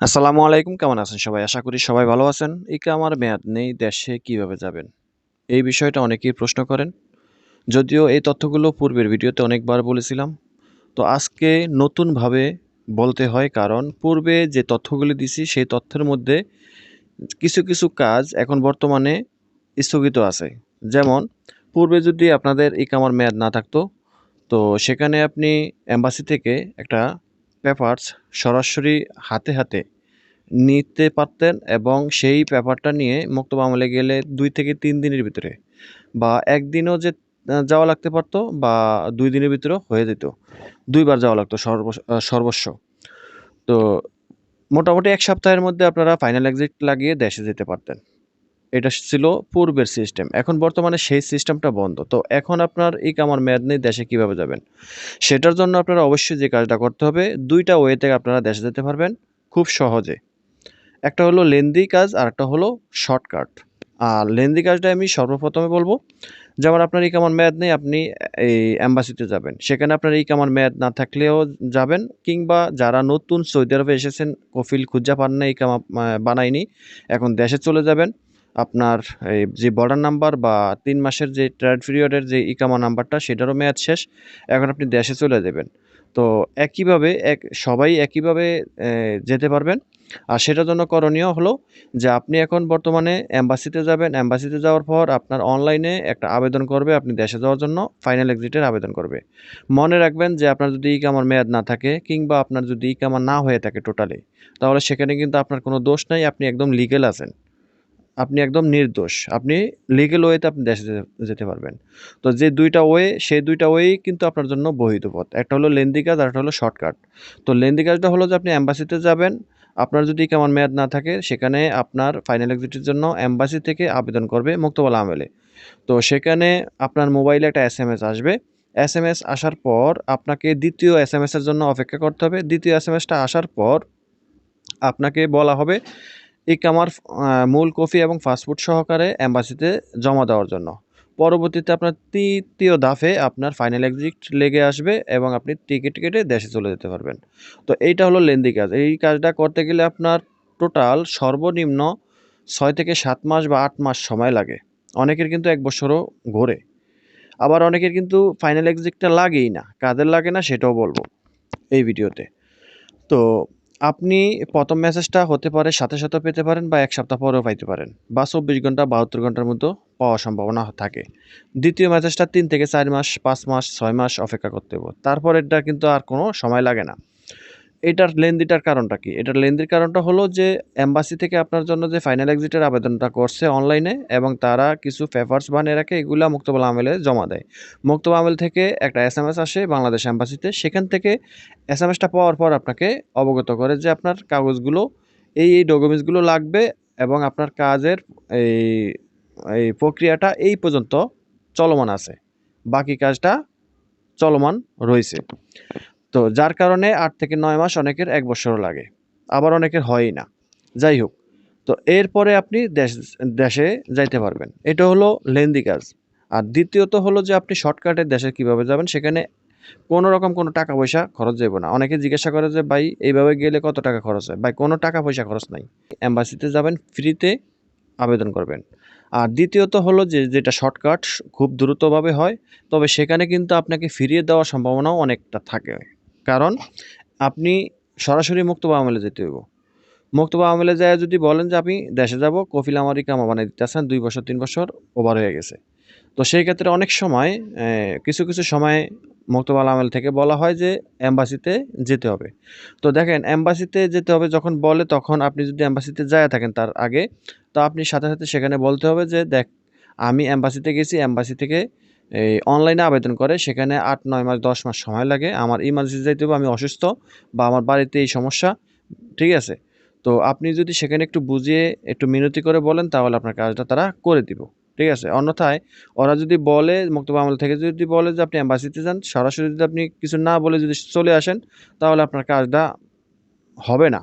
আসসালামু আলাইকুম, কেমন আছেন সবাই? আশা করি সবাই ভালো আছেন। ইকামার মেয়াদ নেই, দেশে কীভাবে যাবেন? এই বিষয়টা অনেকেই প্রশ্ন করেন। যদিও এই তথ্যগুলো পূর্বের ভিডিওতে অনেকবার বলেছিলাম। তো আজকে নতুনভাবে বলতে হয়, কারণ পূর্বে যে তথ্যগুলি দিছি, সেই তথ্যের মধ্যে কিছু কিছু কাজ এখন বর্তমানে স্থগিত আছে। যেমন, পূর্বে যদি আপনাদের ইকামার মেয়াদ না থাকতো, তো সেখানে আপনি এম্বাসি থেকে একটা পেপারস সরাসরি হাতে হাতে নিতে পারতেন এবং সেই পেপারটা নিয়ে মক্তব আমলে গেলে দুই থেকে তিন দিনের ভিতরে বা একদিনও যে যাওয়া লাগতে পারতো বা দুই দিনের ভিতরেও হয়ে যেত। দুইবার যাওয়া লাগতো সর্ব সর্বস্ব। তো মোটামুটি এক সপ্তাহের মধ্যে আপনারা ফাইনাল এক্সিট লাগিয়ে দেশে যেতে পারতেন। এটা ছিল পূর্বের সিস্টেম এখন বর্তমানে সেই সিস্টেমটা বন্ধ। তো এখন আপনার এই কামার মেয়াদ নেই দেশে কীভাবে যাবেন? সেটার জন্য আপনারা অবশ্যই যে কাজটা করতে হবে, দুইটা ওয়েতে আপনারা দেশে যেতে পারবেন খুব সহজে। একটা হলো লেন্দি কাজ, আর একটা হলো শর্টকাট আর লেন্দি কাজটা আমি সর্বপ্রথমে বলব, যেমন আপনার এই কামার মেয়াদ নেই আপনি এই অ্যাম্বাসিতে যাবেন। সেখানে আপনার এই কামার মেয়াদ না থাকলেও যাবেন, কিংবা যারা নতুন সৌদি আরবে এসেছেন, কফিল খুঁজা পান না এই কামা বানায়নি, এখন দেশে চলে যাবেন। আপনার এই যে বর্ডার নাম্বার বা তিন মাসের যে ট্রায়াল পিরিয়ডের যে ইকামা নাম্বারটা সেটারও মেয়াদ শেষ। এখন আপনি দেশে চলে যাবেন। তো একইভাবে এক, সবাই একইভাবে যেতে পারবেন। আর সেটার জন্য করণীয় হলো যে আপনি এখন বর্তমানে অ্যাম্বাসিতে যাবেন। অ্যাম্বাসিতে যাওয়ার পর আপনার অনলাইনে একটা আবেদন করবে আপনি দেশে যাওয়ার জন্য ফাইনাল এক্সিটের আবেদন করবে। মনে রাখবেন যে আপনার যদি ইকামার মেয়াদ না থাকে কিংবা আপনার যদি ইকামা না হয়ে থাকে টোটালি তাহলে সেখানে কিন্তু আপনার কোনো দোষ নাই, আপনি একদম লিগেল আছেন। আপনি একদম নির্দোষ। আপনি লিগেল ওয়েতে আপনি দেশে যেতে- পারবেন। তো যে দুইটা ওয়ে সেই দুইটা ওয়েই কিন্তু আপনার জন্য বহিত পথ। একটা হলো লেন্দি কাজ আর একটা হলো শর্টকাট তো লেন্দি কাজটা হলো যে আপনি অ্যাম্বাসিতে যাবেন। আপনার যদি কেমন মেয়াদ না থাকে, সেখানে আপনার ফাইনাল এক্সিটের জন্য অ্যাম্বাসি থেকে আবেদন করবে মুক্তবালা আমেলে। তো সেখানে আপনার মোবাইলে একটা এস এম এস আসবে। এস এম এস আসার পর আপনাকে দ্বিতীয় এস এম এসের জন্য অপেক্ষা করতে হবে। দ্বিতীয় এস এম এসটা আসার পর আপনাকে বলা হবে ইকামার মূল কপি এবং ফাস্টফুড সহকারে অ্যাম্বাসিতে জমা দেওয়ার জন্য। পরবর্তীতে আপনার তৃতীয় ধাপে আপনার ফাইনাল এক্সিট লেগে আসবে এবং আপনি টিকিট কেটে দেশে চলে যেতে পারবেন। তো এইটা হলো লেন্দি কাজ। এই কাজটা করতে গেলে আপনার টোটাল সর্বনিম্ন ছয় থেকে সাত মাস বা আট মাস সময় লাগে। অনেকের কিন্তু এক বছরও ঘোরে। আবার অনেকের কিন্তু ফাইনাল এক্সিটটা লাগেই না। কাদের লাগে না সেটাও বলব এই ভিডিওতে। তো আপনি প্রথম মেসেজটা হতে পারে সাথে সাথে পেতে পারেন বা এক সপ্তাহ পরেও পাইতে পারেন বা চব্বিশ ঘণ্টা, বাহাত্তর ঘণ্টার মতো পাওয়ার সম্ভাবনা থাকে। দ্বিতীয় মেসেজটা তিন থেকে চার মাস, পাঁচ মাস, ছয় মাস অপেক্ষা করতে হবে। তারপর এটা কিন্তু আর কোনো সময় লাগে না। এটার লেন্দিটার কারণটা কি? এটার লেন্দির কারণটা হলো যে এম্বাসি থেকে আপনার জন্য যে ফাইনাল এক্সিটের আবেদনটা করছে অনলাইনে এবং তারা কিছু পেপার্স বানিয়ে রাখে এগুলা মুক্তবল আমেলে জমা দেয়। মুক্তব আমেল থেকে একটা এস এম এস আসে বাংলাদেশ এম্বাসিতে সেখান থেকে এস এম এসটা পাওয়ার পর আপনাকে অবগত করে যে আপনার কাগজগুলো, এই এই ডকুমেন্টসগুলো লাগবে এবং আপনার কাজের এই এই প্রক্রিয়াটা এই পর্যন্ত চলমান আছে। বাকি কাজটা চলমান রয়েছে। তো যার কারণে আট থেকে নয় মাস অনেকের এক বছরও লাগে, আবার অনেকের হয়ই না। যাই হোক, তো এরপরে আপনি দেশ, দেশে যাইতে পারবেন। এটা হলো লেন্দি কাজ। আর দ্বিতীয়ত হলো যে আপনি শর্টকাটে দেশে কীভাবে যাবেন, সেখানে কোনো রকম কোনো টাকা পয়সা খরচ যাবে না। অনেকে জিজ্ঞাসা করে যে, ভাই, এইভাবে গেলে কত টাকা খরচ হয়? ভাই, কোনো টাকা পয়সা খরচ নাই। অ্যাম্বাসিতে যাবেন ফ্রিতে আবেদন করবেন। আর দ্বিতীয়ত হলো যে, যেটা শর্টকাট, খুব দ্রুতভাবে হয়, তবে সেখানে কিন্তু আপনাকে ফিরিয়ে দেওয়ার সম্ভাবনাও অনেকটা থাকে। কারণ আপনি সরাসরি মুক্তবা আমলে যেতে হইব। মুক্তবা আমলে যায় যদি বলেন যে আমি দেশে যাব, কফিল আমারই কামা বানাই দিতেছেন দুই বছর, তিন বছর ওভার হয়ে গেছে। তো সেই ক্ষেত্রে অনেক সময় কিছু কিছু সময় মুক্তবাল আমল থেকে বলা হয় যে অ্যাম্বাসিতে যেতে হবে। তো দেখেন অ্যাম্বাসিতে যেতে হবে যখন বলে তখন আপনি যদি অ্যাম্বাসিতে যায় থাকেন তার আগে, তো আপনি সাথে সাথে সেখানে বলতে হবে যে, দেখ, আমি অ্যাম্বাসিতে গেছি অ্যাম্বাসি থেকে এই অনলাইনে আবেদন করে, সেখানে আট, নয় মাস, দশ মাস সময় লাগে। আমার ইমার্জেন্সি যাইতে হবে, আমি অসুস্থ বা আমার বাড়িতে এই সমস্যা, ঠিক আছে? তো আপনি যদি সেখানে একটু বুঝিয়ে, একটু মিনতি করে বলেন, তাহলে আপনার কাজটা তারা করে দিব, ঠিক আছে? অন্যথায় ওরা যদি বলে মুক্তবা আমল থেকে যদি বলে যে আপনি অ্যাম্বাসিতে যান, সরাসরি যদি আপনি কিছু না বলে যদি চলে আসেন, তাহলে আপনার কাজটা হবে না।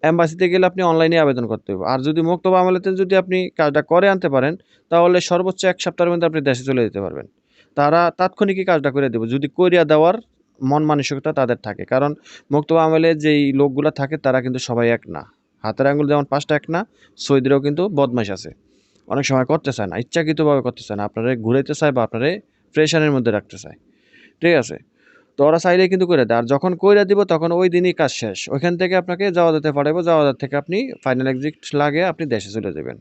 অ্যাম্বাসিতে গেলে আপনি অনলাইনে আবেদন করতে হবে আর যদি মুক্তবা আমলেতে যদি আপনি কাজটা করে আনতে পারেন, তাহলে সর্বোচ্চ এক সপ্তাহের মধ্যে আপনি দেশে চলে যেতে পারবেন। তারা তাৎক্ষণিকই কাজটা করে দেবে। যদি করিয়া দেওয়ার মন মানসিকতা তাদের থাকে। কারণ মুক্তবা আমলে যেই লোকগুলো থাকে, তারা কিন্তু সবাই এক না। হাতের আঙুল যেমন পাঁচটা এক না, সৌদিরেও কিন্তু বদমাইশ আছে। অনেক সময় করতে চায় না, ইচ্ছাকৃতভাবে করতে চায় না। আপনারা ঘুরাইতে চায় বা আপনারে প্রেশারের মধ্যে রাখতে চায়। ঠিক আছে? তো ওরা চাইলে কিন্তু করে দেয়। আর যখন কইরা দিব, তখন ওই দিনই কাজ শেষ। ওইখান থেকে আপনাকে যাওয়া যেতে পারব যাওয়া থেকে আপনি ফাইনাল এক্সিট লাগে আপনি দেশে চলে যাবেন।